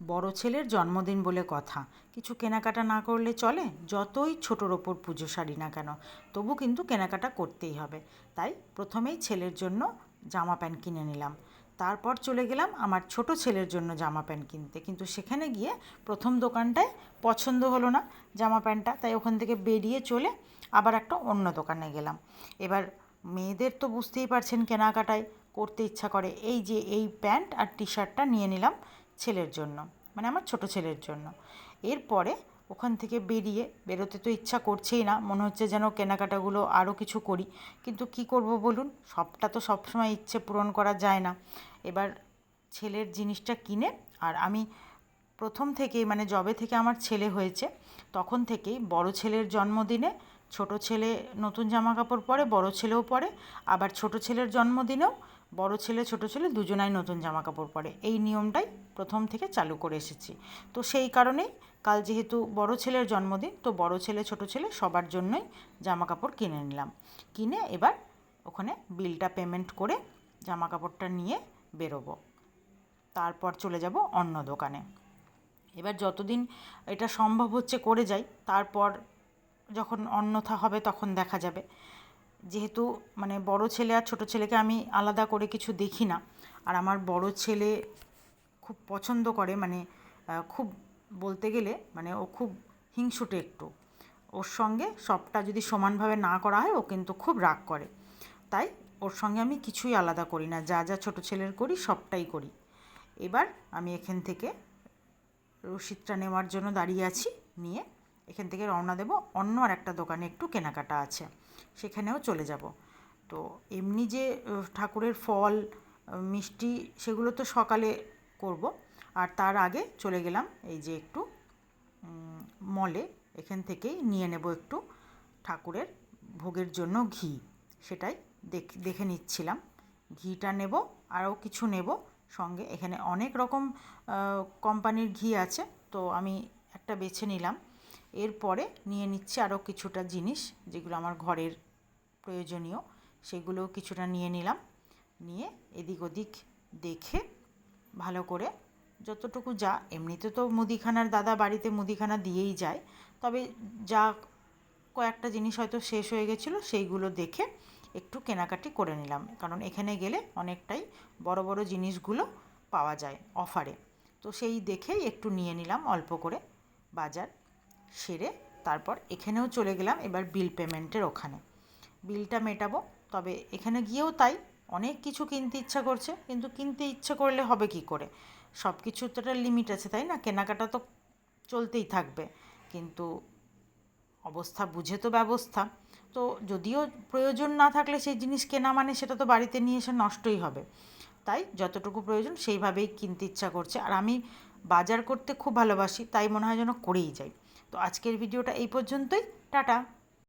বড় ছেলের জন্মদিন বলে কথা। কিছু কেনাকাটা না করলে চলে, যতই ছোটোর ওপর পুজো সারি না কেন, তবু কিন্তু কেনাকাটা করতেই হবে। তাই প্রথমেই ছেলের জন্য জামা প্যান্ট কিনে নিলাম। তারপর চলে গেলাম আমার ছোট ছেলের জন্য জামা প্যান্ট কিনতে। কিন্তু সেখানে গিয়ে প্রথম দোকানটায় পছন্দ হলো না জামা প্যান্টটা, তাই ওখান থেকে বেরিয়ে চলে আবার একটা অন্য দোকানে গেলাম। এবার মেয়েদের তো বুঝতেই পারছেন কেনাকাটায়, করতে ইচ্ছা করে। এই যে এই প্যান্ট আর টি শার্টটা নিয়ে নিলাম ছেলের জন্য মানে আমার ছোট ছেলের জন্য। এরপরে ওখান থেকে বেরিয়ে, বেরোতে তো ইচ্ছা করছেই না, মনে হচ্ছে যেন কেনাকাটাগুলো আরও কিছু করি। কিন্তু কি করব বলুন? সবটা তো সবসময় ইচ্ছে পূরণ করা যায় না। এবার ছেলের জিনিসটা কিনে, আর আমি প্রথম থেকেই মানে যবে থেকে আমার ছেলে হয়েছে, তখন থেকেই বড় ছেলের জন্মদিনে, ছোট ছেলে নতুন জামা কাপড় পরে, বড় ছেলেও পরে, আবার ছোট ছেলের জন্মদিনেও বড় ছেলে, ছোট ছেলে দুজনাই নতুন জামা কাপড় পরে। এই নিয়মটাই প্রথম থেকে চালু করে এসেছি। তো সেই কারণেই কাল যেহেতু বড় ছেলের জন্মদিন, তো বড় ছেলে, ছোট ছেলে সবার জন্যই জামা কাপড় কিনে নিলাম। কিনে এবার ওখানে বিলটা পেমেন্ট করে জামা কাপড়টা নিয়ে বেরোবো। তারপর চলে যাব অন্য দোকানে। এবার যতদিন এটা সম্ভব হচ্ছে করে যাই, তারপর যখন অন্যথা হবে তখন দেখা যাবে। যেহেতু মানে বড় ছেলে আর ছোট ছেলেকে আমি আলাদা করে কিছু দেখি না, আর আমার বড় ছেলে খুব পছন্দ করে মানে খুব বলতে গেলে মানে ও খুব হিংসুটে একটু। ওর সঙ্গে সবটা যদি সমানভাবে না করা হয়, ও কিন্তু খুব রাগ করে। তাই ওর সঙ্গে আমি কিছুই আলাদা করি না, যা যা ছোট ছেলের করি, সবটাই করি। এবার আমি এখান থেকে রসিদটা নেওয়ার জন্য দাঁড়িয়ে আছি, নিয়ে এখান থেকে রওনা দেব। অন্য আর একটা দোকানে একটু কেনাকাটা আছে, সেখানেও চলে যাব। তো এমনি যে, ঠাকুরের ফল, মিষ্টি, সেগুলো তো সকালে করব। আর তার আগে চলে গেলাম এই যে একটু মলে। এখান থেকেই নিয়ে নেব একটু ঠাকুরের ভোগের জন্য ঘি। সেটাই দেখ- নিচ্ছিলাম। ঘিটা নেব, আরও কিছু নেব সঙ্গে। এখানে অনেক রকম কোম্পানির ঘি আছে, তো আমি একটা বেছে নিলাম। এরপরে নিয়ে নিচ্ছি আরও কিছুটা জিনিস যেগুলো আমার ঘরের প্রয়োজনীয়। সেগুলোও কিছুটা নিয়ে নিলাম। নিয়ে এদিক ওদিক দেখে ভালো করে। যতটুকু যা, এমনিতে তো মুদিখানার দাদা বাড়িতে মুদিখানা দিয়েই যায়। তবে যা কয়েকটা জিনিস হয়তো শেষ হয়ে গেছিল, সেইগুলো দেখে একটু কেনাকাটি করে নিলাম। কারণ এখানে গেলে অনেকটাই বড় বড় জিনিসগুলো পাওয়া যায় অফারে। তো সেই দেখেই একটু নিয়ে নিলাম অল্প করে বাজার সেরে তারপর এখানেও চলে গেলাম এবার বিল পেমেন্টের ওখানে। বিলটা মেটাবো, তবে এখানে গিয়েও তাই অনেক কিছু কিনতে ইচ্ছা করছে, কিন্তু কিনতে ইচ্ছে করলে হবে কি করে? সব কিছুর তো একটা লিমিট আছে, তাই না? কেনাকাটা তো চলতেই থাকবে। কিন্তু অবস্থা বুঝে তো ব্যবস্থা। তো যদিও প্রয়োজন না থাকলে সেই জিনিস কেনা মানে সেটা তো বাড়িতে নিয়ে এসে নষ্টই হবে। তাই যতটুকু প্রয়োজন সেইভাবেই কিনতে ইচ্ছা করছে। আর আমি বাজার করতে খুব ভালোবাসি, তাই মনে হয় যেন করেই যাই। তো আজকের ভিডিওটা এই পর্যন্তই। টাটা!